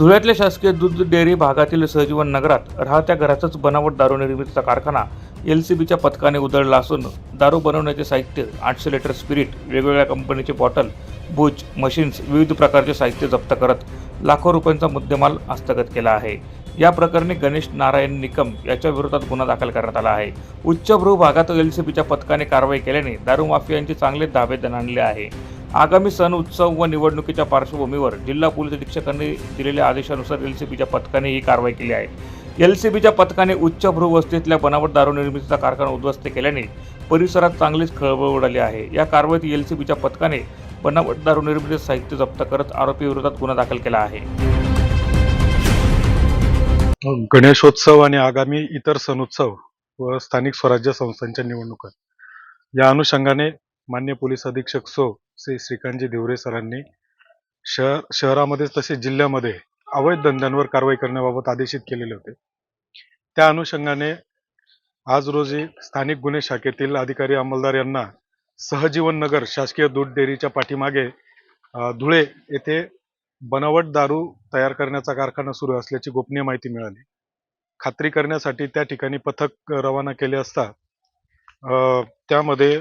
धुळ्यातल्या शासकीय दूध डेअरी भागातील सहजीवन नगरात राहत्या घरातच बनावट दारू निर्मितीचा कारखाना एल सी बीच्या पथकाने उधळला असून दारू बनवण्याचे साहित्य आठशे लिटर स्पिरिट वेगवेगळ्या कंपनीचे बॉटल बुच मशीन्स विविध प्रकारचे साहित्य जप्त करत लाखो रुपयांचा मुद्देमाल हस्तगत केला आहे. या प्रकरणी गणेश नारायण निकम याच्या विरोधात गुन्हा दाखल करण्यात आला आहे. उच्चभ्रू भागात एल सी बीच्या पथकाने कारवाई केल्याने दारू माफियांचे चांगले धाबे आणले आहे. आगामी सण उत्सव व निवडणुकीच्या पार्श्वभूमीवर जिल्हा पोलीस अधीक्षकांनी दिलेल्या आदेशानुसार एल सी बीच्या पथकाने ही कारवाई केली आहे. एल सी बीच्या पथकाने उच्च वस्तीतल्या बनावट दारू निर्मितीचा कारखाना उद्ध्वस्त केल्याने परिसरात चांगलीच खळबळ उडाली आहे. या कारवाईत एल सी बीच्या पथकाने बनावट दारू निर्मितीचे साहित्य जप्त करत आरोपी विरोधात गुन्हा दाखल केला आहे. गणेशोत्सव आणि आगामी इतर सणोत्सव व स्थानिक स्वराज्य संस्थांच्या निवडणुका. या अनुषंगाने मान्य पोलीस अधीक्षक सो श्री श्रीकांतजी देवरे सरांनी शहर शहरामध्येच तसेच जिल्ह्यामध्ये अवैध धंद्यांवर कारवाई करण्याबाबत आदेशित केलेले होते. त्या अनुषंगाने आज रोजी स्थानिक गुन्हे शाखेतील अधिकारी अंमलदार यांना सहजीवन नगर शासकीय दूध डेअरीच्या पाठीमागे धुळे येथे बनावट दारू तयार करण्याचा कारखाना सुरू असल्याची गोपनीय माहिती मिळाली. खात्री करण्यासाठी त्या ठिकाणी पथक रवाना केले असता त्यामध्ये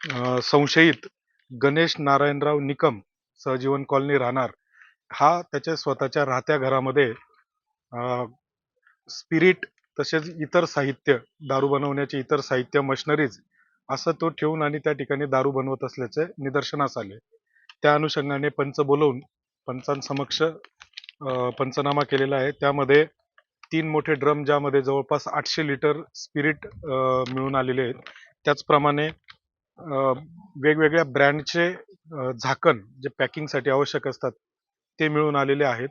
संशयित गणेश नारायणराव निकम सहजीवन कॉलनी राहणार. हा त्याच्या स्वतःच्या राहत्या घरामध्ये स्पिरिट तसेच इतर साहित्य दारू बनवण्याचे इतर साहित्य मशिनरीज असं तो ठेवून आणि त्या ठिकाणी दारू बनवत असल्याचे निदर्शनास आले. त्या अनुषंगाने पंच बोलवून पंचांसमक्ष पंचनामा केलेला आहे. त्यामध्ये तीन मोठे ड्रम ज्यामध्ये जवळपास आठशे लिटर स्पिरिट मिळून आलेले आहेत. त्याचप्रमाणे वेगवेगळ्या ब्रँडचे झाकण जे पॅकिंगसाठी आवश्यक असतात ते मिळून आलेले आहेत.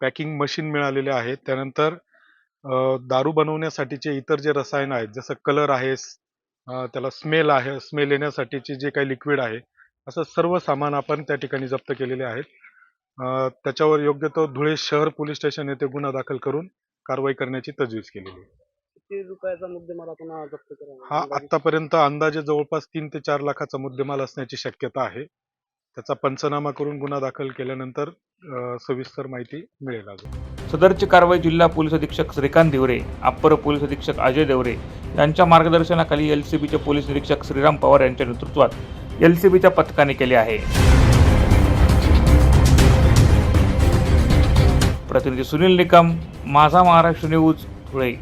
पॅकिंग मशीन मिळालेले आहेत. त्यानंतर दारू बनवण्यासाठीचे इतर जे रसायन आहेत जसं कलर आहे त्याला स्मेल आहे स्मेल येण्यासाठीचे जे काही लिक्विड आहे असं सर्व सामान आपण त्या ठिकाणी जप्त केलेले आहेत. त्याच्यावर योग्य तो धुळे शहर पोलीस स्टेशन येथे गुन्हा दाखल करून कारवाई करण्याची तजवीज केलेली आहे. किती रुपयाचा मुद्देमाल आपण हा जप्त हा आतापर्यंत अंदाजे जवळपास तीन ते चार लाखाचा मुद्देमाल असण्याची शक्यता आहे. त्याचा पंचनामा करून गुन्हा दाखल केल्यानंतर सविस्तर माहिती मिळेल अजून. सदरची कारवाई जिल्हा पोलीस अधीक्षक श्रीकांत देवरे अप्पर पोलीस अधीक्षक अजय देवरे यांच्या मार्गदर्शनाखाली एल सी बीचे पोलीस निरीक्षक श्रीराम पवार यांच्या नेतृत्वात एल सी बीच्या पथकाने केले आहे. प्रतिनिधी सुनील निकम माझा महाराष्ट्र न्यूज धुळे.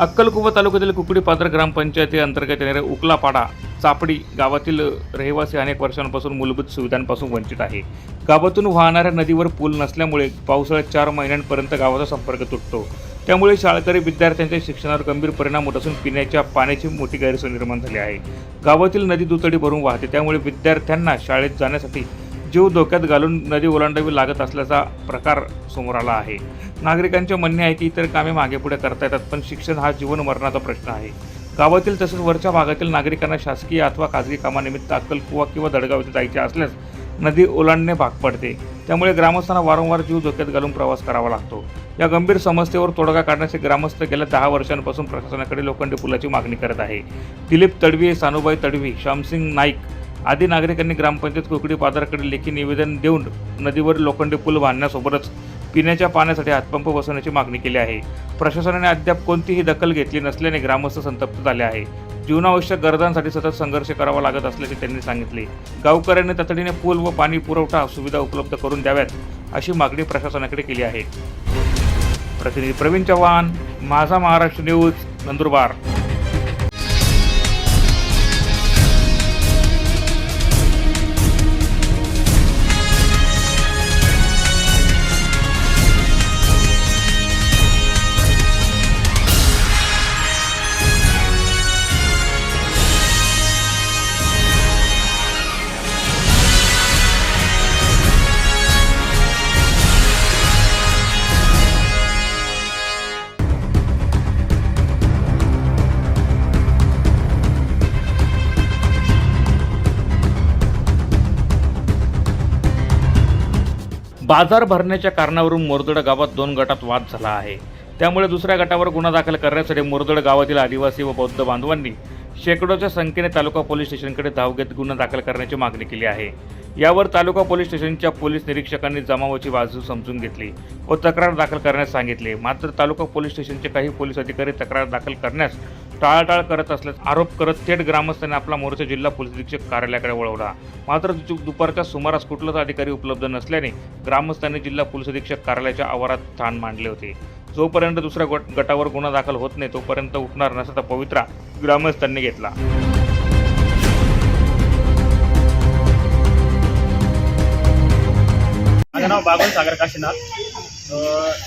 अक्कलकुवा तालुक्यातील कुकडी पात्र ग्रामपंचायती अंतर्गत येणाऱ्या उकलापाडा चापडी गावातील रहिवासी अनेक वर्षांपासून मूलभूत सुविधांपासून वंचित आहे. गावातून वाहणाऱ्या नदीवर पूल नसल्यामुळे पावसाळ्यात चार महिन्यांपर्यंत गावाचा संपर्क तुटतो. त्यामुळे शाळकरी विद्यार्थ्यांच्या शिक्षणावर गंभीर परिणाम होत असून पिण्याच्या पाण्याची मोठी गैरसोय निर्माण झाली आहे. गावातील नदी दुतडी भरून वाहते त्यामुळे विद्यार्थ्यांना शाळेत जाण्यासाठी जीव धोक्यात घालून नदी ओलांडावी लागत असल्याचा प्रकार समोर आला आहे. नागरिकांचे म्हणणे आहे की इतर कामे मागे पुढे करता येतात पण शिक्षण हा जीवन मरणाचा प्रश्न आहे. गावातील तसेच वरच्या भागातील नागरिकांना शासकीय अथवा खाजगी कामानिमित्त अक्कलकुवा किंवा दडगाव येथे जायचे असल्यास नदी ओलांडणे भाग पडते. त्यामुळे ग्रामस्थांना वारंवार जीव धोक्यात घालून प्रवास करावा लागतो. या गंभीर समस्येवर तोडगा काढण्याचे ग्रामस्थ गेल्या दहा वर्षांपासून प्रशासनाकडे लोखंडी पुलाची मागणी करत आहे. दिलीप तडवी सानुबाई तडवी श्यामसिंग नाईक आदी नागरिकांनी ग्रामपंचायत कुकडी बाजाराकडे लेखी निवेदन देऊन नदीवर लोखंडी पूल बांधण्यासोबतच पिण्याच्या पाण्यासाठी हातपंप बसवण्याची मागणी केली आहे. प्रशासनाने अद्याप कोणतीही दखल घेतली नसल्याने ग्रामस्थ संतप्त झाले आहे. जीवनावश्यक गरजांसाठी सतत संघर्ष करावा लागत असल्याचे त्यांनी सांगितले. गावकऱ्यांनी तातडीने पूल व पाणी पुरवठा सुविधा उपलब्ध करून द्याव्यात अशी मागणी प्रशासनाकडे केली आहे. प्रतिनिधी प्रवीण चव्हाण माझा महाराष्ट्र न्यूज नंदुरबार. बाजार भरण्याच्या कारणावरून मोरदड गावात दोन गटात वाद झाला आहे. त्यामुळे दुसऱ्या गटावर गुन्हा दाखल करण्यासाठी मोरदड गावातील आदिवासी व बौद्ध बांधवांनी शेकडोच्या संख्येने तालुका पोलीस स्टेशनकडे धाव घेत गुन्हा दाखल करण्याची मागणी केली आहे. यावर तालुका पोलीस स्टेशनच्या पोलीस निरीक्षकांनी जमावाची बाजू समजून घेतली व तक्रार दाखल करण्यास सांगितले. मात्र तालुका पोलीस स्टेशनचे काही पोलीस अधिकारी तक्रार दाखल करण्यास टाळाटाळ करत असल्याचा आरोप करत थेट ग्रामस्थांनी आपला मोर्चा जिल्हा पोलीस अधीक्षक कार्यालयाकडे वळवला. मात्र दुपारच्या सुमारास कुठलाच अधिकारी उपलब्ध नसल्याने ग्रामस्थांनी जिल्हा पोलीस अधीक्षक कार्यालयाच्या आवारात ठाण मांडले होते. जोपर्यंत दुसऱ्या गट गटावर गुन्हा दाखल होत नाही तोपर्यंत उठणार नसल्याचा पवित्रा ग्रामस्थांनी घेतला. माझं नाव बागुल सागर काशीनाथ.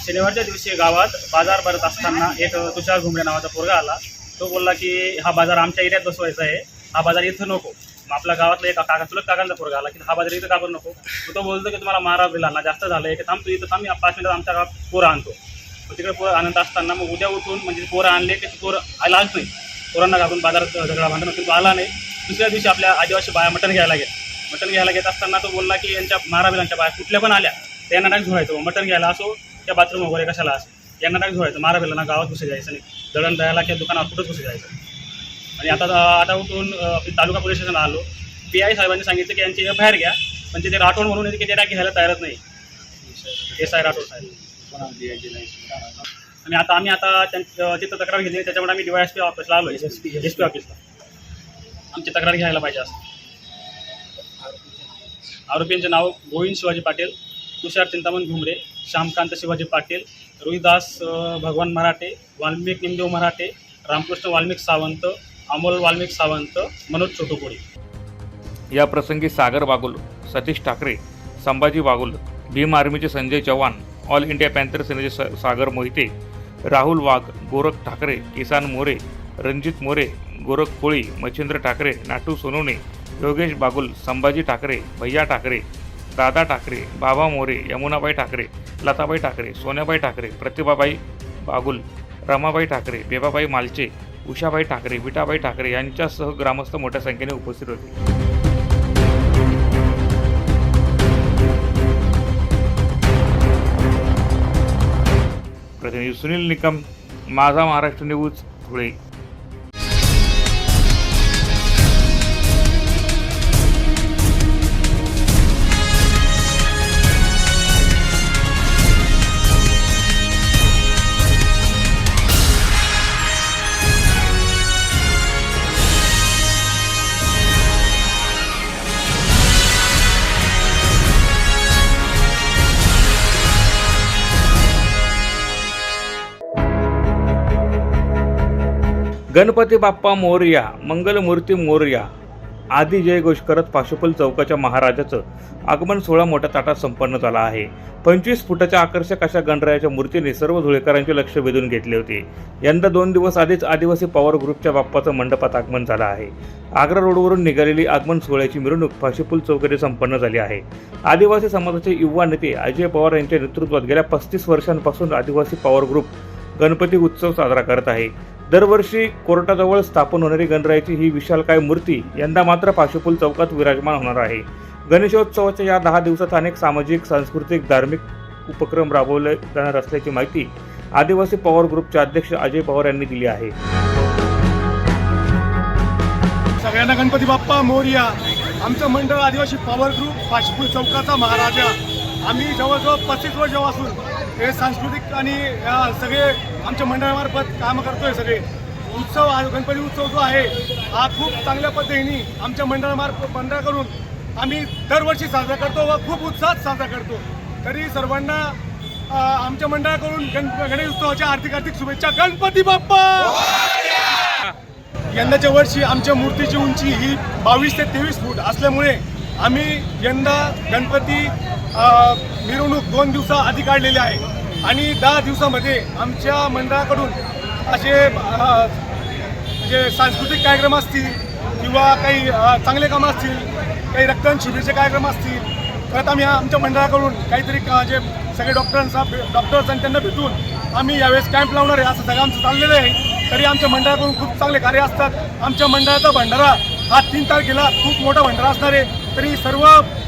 शनिवारच्या दिवशी गावात बाजार भरत असताना एक तुषार घुमरे नावाचा पोरगा आला. तो बोलला की हा बाजार आमच्या एरियात बसवायचा आहे. हा बाजार इथं नको. मग आपल्या गावातला एक काका तुला काकांचा पोरगा आला की हा बाजार इथं का बरं नको? तो बोलतो की तुम्हाला मारा बिलांना जास्त झालं आहे की थांब तू इथं थांब पाच मिनिटात आमच्या गावात पोरं आणतो. मग तिकडे पोरं आणत असताना मग उद्या उठून म्हणजे पोरं आणले की ते पोरं आलाच नाही. पोरांना घालून बाजारात झगडा भांडण तो आला नाही. दुसऱ्या दिवशी आपल्या आदिवासी बाया मटण घ्यायला गेला मटण घ्यायला घेत असताना तो बोलला की यांच्या माराबिलांच्या बाया कुठल्या पण आल्या. त्यांना नाही धुवायचं मटण घ्यायला असो त्या बाथरूम वगैरे कशाला असो. यांना मारा भेला ना गावात घुसे जायचं नाही. दळण द्यायला किंवा दुकानात कुठंच घुसे जायचं आणि आता आता उठून तालुका पोलीस स्टेशनला आलो. पी आय साहेबांनी सांगितलं की यांची एफ बाहेर घ्या पण ते राठोड म्हणून येते की ते घ्यायला तयारच नाही. एस आय राठोड साहेब. आणि आता आम्ही आता त्यां- तिथं तक्रार घेतली त्याच्यामुळे आम्ही डीवाय एस पी ऑफिसला आलो एस पी एस पी ऑफिसला. आमची तक्रार घ्यायला पाहिजे असं. आरोपींचे नाव गोविंद शिवाजी पाटील तुषार चिंतामण घुमरे श्यामकांत शिवाजी पाटील रोहिदास भगवान मराठे वाल्मिक निमदेव मराठे रामकृष्ण वाल्मिक सावंत अमोल वाल्मिक सावंत मनोज छोटुकोडी या प्रसंगी Sagar Bagul Satish Thackeray Sambhaji Bagul Bhim आर्मीचे Sanjay Chavan all India panther सेनेचे सागर मोहिते राहुल वाघ गोरख ठाकरे किसान मोरे रणजित मोरे गोरख कोळी मच्छिंद्र ठाकरे नाटू सोनवणे योगेश बागुल संभाजी ठाकरे भैया ठाकरे दादा ठाकरे बाबा मोरे यमुनाबाई ठाकरे लताबाई ठाकरे सोन्याबाई ठाकरे प्रतिभाबाई बागुल रमाबाई ठाकरे बेबाबाई मालचे उषाबाई ठाकरे विटाबाई ठाकरे यांच्यासह ग्रामस्थ मोठ्या संख्येने उपस्थित होते. प्रतिनिधी सुनील निकम माझा महाराष्ट्र न्यूज धुळे. गणपती बाप्पा मोरया मंगलमूर्ती मोरया आदी जयघोष करत पाशुपल चौकाच्या महाराजाचं आगमन सोहळा मोठ्या ताटात संपन्न झाला आहे. पंचवीस फुटाच्या आकर्षक अशा गणरायाच्या मूर्तीने सर्व धुळेकरांचे लक्ष वेधून घेतले होते. यंदा दोन दिवस आधीच आदिवासी पॉवर ग्रुपच्या बाप्पाचं मंडपात आगमन झालं आहे. आग्रा रोडवरून निघालेली आगमन सोहळ्याची मिरवणूक फाशीपूल चौक संपन्न झाली आहे. आदिवासी समाजाचे युवा नेते अजय पवार यांच्या नेतृत्वात गेल्या पस्तीस वर्षांपासून आदिवासी पॉवर ग्रुप गणपती उत्सव साजरा करत आहे. दरवर्षी कोर्टाजवळ स्थापन होणारी गणरायाची ही विशालकाय मूर्ती यंदा मात्र पाशुपूल चौकात विराजमान होणार आहे. गणेशोत्सवाच्या या दहा दिवसात अनेक सामाजिक सांस्कृतिक धार्मिक उपक्रम राबवले जाणार असल्याची माहिती आदिवासी पॉवर ग्रुपचे अध्यक्ष अजय पवार यांनी दिली आहे. सगळ्यांना गणपती बाप्पा मोर्या आमचं मंडळ आदिवासी पॉवर ग्रुप पाचपूर चौकाचा महाराजा. आम्ही जवळजवळ पस्तीस वर्षापासून हे सांस्कृतिक आणि सगळे आमच्या मंडळामार्फत कामं करतोय सगळे. उत्सव हा गणपती उत्सव जो आहे हा खूप चांगल्या पद्धतीने आमच्या मंडळामार्फत मंडळाकडून आम्ही दरवर्षी साजरा करतो व खूप उत्साहात साजरा करतो. तरी सर्वांना आमच्या मंडळाकडून गण गणेश उत्सवाच्या आर्थिक आर्थिक शुभेच्छा. गणपती बाप्पा! यंदाच्या वर्षी आमच्या मूर्तीची उंची ही बावीस ते तेवीस फूट असल्यामुळे आम्ही यंदा गणपती मिरवणूक दोन दिवसा आधी काढलेली आहे. आणि दहा दिवसामध्ये आमच्या मंडळाकडून असे म्हणजे सांस्कृतिक कार्यक्रम असतील किंवा काही चांगले कामं असतील काही रक्तदान शिबिरचे कार्यक्रम असतील परत आम्ही आमच्या मंडळाकडून काहीतरी जे सगळे डॉक्टरांचा डॉक्टर्स आणि त्यांना भेटून आम्ही यावेळेस कॅम्प लावणार आहे. असं सगळं आमचं चाललेलं आहे. तरी आमच्या मंडळाकडून खूप चांगले कार्य असतात. आमच्या मंडळाचा भंडारा हा तीन तारखेला खूप मोठा भंडारा असणार आहे. तरी सर्व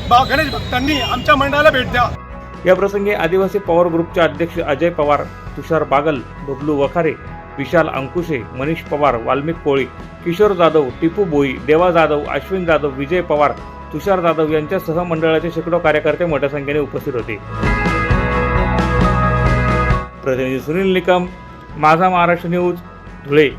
बा- गणेश भक्तांनी आमच्या मंडळाला भेट द्या. याप्रसंगी आदिवासी पॉवर ग्रुपचे अध्यक्ष अजय पवार तुषार बागल बबलू वखारे विशाल अंकुशे मनीष पवार वाल्मिक कोळी किशोर जाधव टिपू बोई देवा जाधव अश्विन जाधव विजय पवार तुषार जाधव यांच्यासह मंडळाचे शेकडो कार्यकर्ते मोठ्या संख्येने उपस्थित होते. प्रतिनिधी सुनील निकम माझा महाराष्ट्र न्यूज धुळे.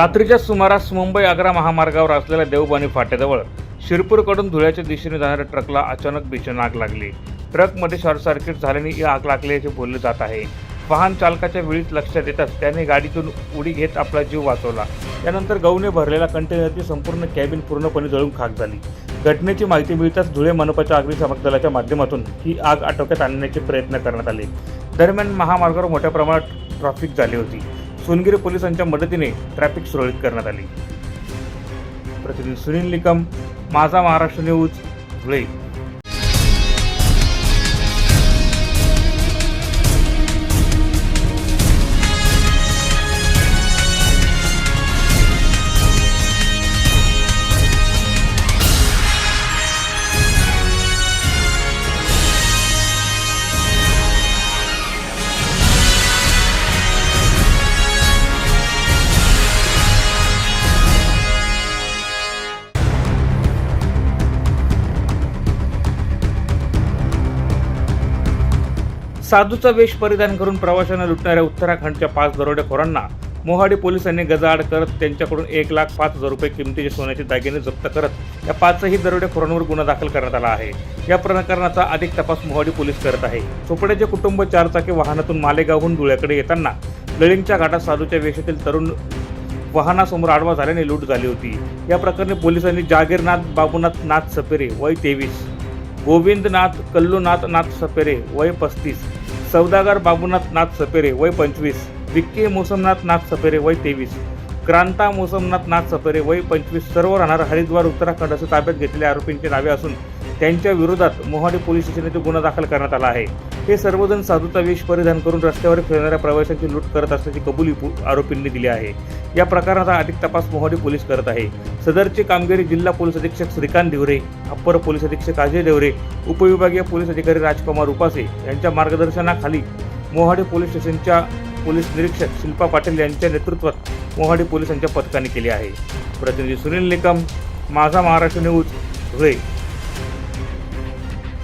रात्रीच्या सुमारास मुंबई आग्रा महामार्गावर असलेल्या देवबानी फाट्याजवळ शिरपूरकडून धुळ्याच्या दिशेने जाणाऱ्या ट्रकला अचानक भीषण आग लागली. ट्रकमध्ये शॉर्ट सर्किट झाल्याने ही आग लागल्याचे बोलले जात आहे. वाहन चालकाच्या वेळीच लक्षात येताच त्याने गाडीतून उडी घेत आपला जीव वाचवला. त्यानंतर गौने भरलेल्या कंटेनरची संपूर्ण कॅबिन पूर्णपणे जळून खाक झाली. घटनेची माहिती मिळताच धुळे मनपाच्या अग्निशामक दलाच्या माध्यमातून ही आग आटोक्यात आणण्याचे प्रयत्न करण्यात आले. दरम्यान महामार्गावर मोठ्या प्रमाणात ट्रॅफिक झाली होती. सोनगिरी पोलिसांच्या मदतीने ट्रॅफिक सुरळीत करण्यात आली. प्रतिनिधी सुनील निकम माझा महाराष्ट्र न्यूज धुळे. साधूचा वेश परिधान करून प्रवाशांना लुटणाऱ्या उत्तराखंडच्या पाच दरोडेखोरांना मोहाडी पोलिसांनी गजाआड करत त्यांच्याकडून एक लाख पाच हजार रुपये किमतीचे सोन्याचे दागिने जप्त करत या पाचही दरोडेखोरांवर गुन्हा दाखल करण्यात आला आहे. या प्रकरणाचा अधिक तपास मोहाडी पोलीस करत आहे. चोपड्याचे कुटुंब चारचाकी वाहनातून मालेगावहून धुळ्याकडे येताना लळिंगच्या घाटात साधूच्या वेशातील तरुण वाहनासमोर आडवा झाल्याने लूट झाली होती. या प्रकरणी पोलिसांनी जागीरनाथ बाबूनाथ नाथ सपेरे वय तेवीस गोविंदनाथ कल्लूनाथ नाथ सपेरे वय पस्तीस सौदागर बाबूनाथ नाथ सपेरे वय पंचवीस विक्की मोसमनाथ नाथ सपेरे वय तेवीस क्रांता मोसमनाथ नाथ सपेरे वय पंचवीस सर्व राहणार हरिद्वार उत्तराखंड ताब्यात घेतलेल्या आरोपींची नावे असून त्यांच्या विरोधात मोहाडी पोलीस स्टेशन येथे गुन्हा दाखल करण्यात आला आहे. हे सर्वजण साधूचा वेश परिधान करून रस्त्यावर फिरणाऱ्या प्रवाशांची लूट करत असल्याची कबुली आरोपींनी दिली आहे. या प्रकरणाचा अधिक तपास मोहाडी पोलीस करत आहे. सदरची कामगिरी जिल्हा पोलीस अधीक्षक श्रीकांत देवरे अप्पर पोलीस अधीक्षक अजय देवरे उपविभागीय पोलीस अधिकारी राजकुमार उपासे यांच्या मार्गदर्शनाखाली मोहाडी पोलीस स्टेशनच्या पोलीस निरीक्षक शिल्पा पाटील यांच्या नेतृत्वात मोहाडी पोलिसांच्या पथकाने केली आहे. प्रतिनिधी सुनील निकम माझा महाराष्ट्र न्यूज धुळे.